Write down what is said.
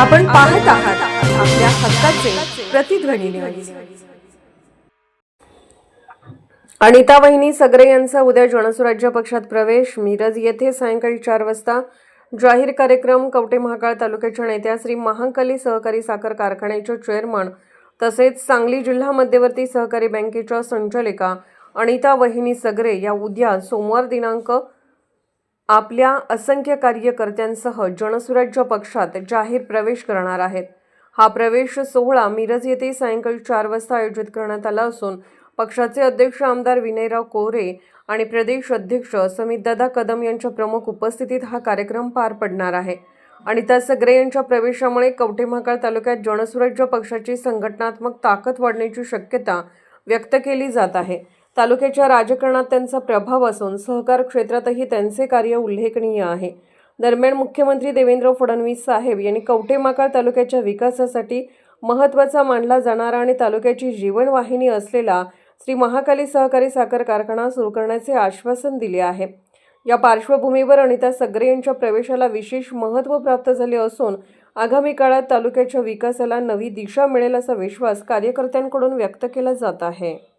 आपण पाहत आहात आपल्या हक्काचे प्रतिध्वनी न्यूज अनिता वहिनी सगरे यांचा उद्या जनसुराज्य पक्षात प्रवेश. मिरज येथे सायंकाळी चार वाजता जाहीर कार्यक्रम कवटे महाकाळ तालुक्याच्या नेत्या श्री महाकाली सहकारी साखर कारखान्याच्या चेअरमन तसेच सांगली जिल्हा मध्यवर्ती सहकारी बँकेच्या संचालिका अनिता वहिनी सगरे या उद्या सोमवार दिनांक आपल्या असंख्य कार्यकर्त्यांसह जनसुराज्य पक्षात जाहीर प्रवेश करणार आहेत. हा प्रवेश सोहळा मिरज येथे सायंकाळी चार वाजता आयोजित करण्यात आला असून पक्षाचे अध्यक्ष आमदार विनयराव कोरे आणि प्रदेश अध्यक्ष समितदादा कदम यांच्या प्रमुख उपस्थितीत हा कार्यक्रम पार पडणार आहे. अनिता सगरे यांच्या प्रवेशामुळे कवठेमहाकाळ तालुक्यात जनसुराज्य पक्षाची संघटनात्मक ताकद वाढण्याची शक्यता व्यक्त केली जात आहे. तालुक्याच्या राजकारणात त्यांचा प्रभाव असून सहकार क्षेत्रातही त्यांचे कार्य उल्लेखनीय आहे. दरम्यान मुख्यमंत्री देवेंद्र फडणवीस साहेब यांनी कवटेमाकाळ तालुक्याच्या विकासासाठी महत्त्वाचा मानला जाणारा आणि तालुक्याची जीवनवाहिनी असलेला श्री महाकाली सहकारी साखर कारखाना सुरू करण्याचे आश्वासन दिले आहे. या पार्श्वभूमीवर अनिता सगरे यांच्या प्रवेशाला विशेष महत्त्व प्राप्त झाले असून आगामी काळात तालुक्याच्या विकासाला नवी दिशा मिळेल असा विश्वास कार्यकर्त्यांकडून व्यक्त केला जात आहे.